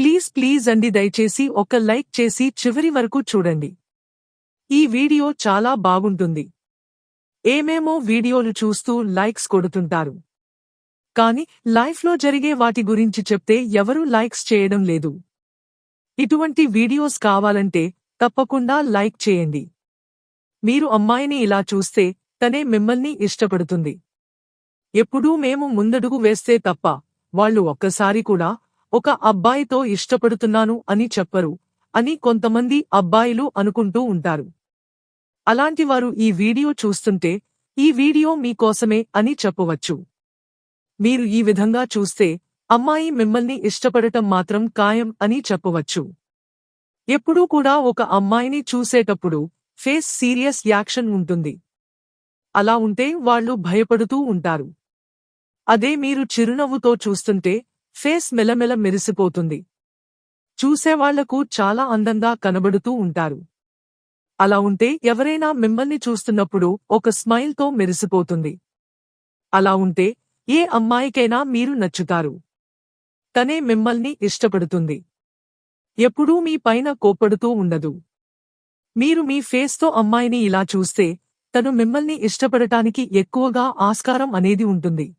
Please please అండి దయచేసి ఒక లైక్ చేసి చివరి వరకు చూడండి. ఈ వీడియో చాలా బాగుంటుంది. ఏమేమో వీడియోలు చూస్తూ లైక్స్ కొడుతుంటారు. కాని లైఫ్లో జరిగే వాటి గురించి చెప్తే ఎవరూ లైక్స్ చేయడం లేదు. ఇటువంటి వీడియోస్ కావాలంటే తప్పకుండా లైక్ చేయండి. మీరు అమ్మాయిని ఇలా చూస్తే తనే మిమ్మల్ని ఇష్టపడుతుంది. ఎప్పుడూ మేము ముందడుగు వేస్తే తప్ప వాళ్ళు ఒక్కసారి కూడా ఒక అబ్బాయితో ఇష్టపడుతున్నాను అని చెప్పరు అని కొంతమంది అబ్బాయిలు అనుకుంటూ ఉంటారు. అలాంటివారు ఈ వీడియో చూస్తుంటే ఈ వీడియో మీకోసమే అని చెప్పవచ్చు. మీరు ఈ విధంగా చూస్తే అమ్మాయి మిమ్మల్ని ఇష్టపడటం మాత్రం ఖాయం అని చెప్పవచ్చు. ఎప్పుడూ కూడా ఒక అమ్మాయిని చూసేటప్పుడు ఫేస్ సీరియస్ యాక్షన్ ఉంటుంది. అలా ఉంటే వాళ్ళు భయపడుతూ ఉంటారు. అదే మీరు చిరునవ్వుతో చూస్తుంటే ఫేస్ మెలమెల మెరిసిపోతుంది. చూసేవాళ్ళకు చాలా అందంగా కనబడుతూ ఉంటారు. అలా ఉంటే ఎవరైనా మిమ్మల్ని చూస్తున్నప్పుడు ఒక స్మైల్తో మెరిసిపోతుంది. అలా ఉంటే ఏ అమ్మాయికైనా మీరు నచ్చుతారు. తనే మిమ్మల్ని ఇష్టపడుతుంది. ఎప్పుడూ మీ పైన కోప్పడుతూ ఉండదు. మీరు మీ ఫేస్తో అమ్మాయిని ఇలా చూస్తే తను మిమ్మల్ని ఇష్టపడటానికి ఎక్కువగా ఆస్కారం అనేది ఉంటుంది.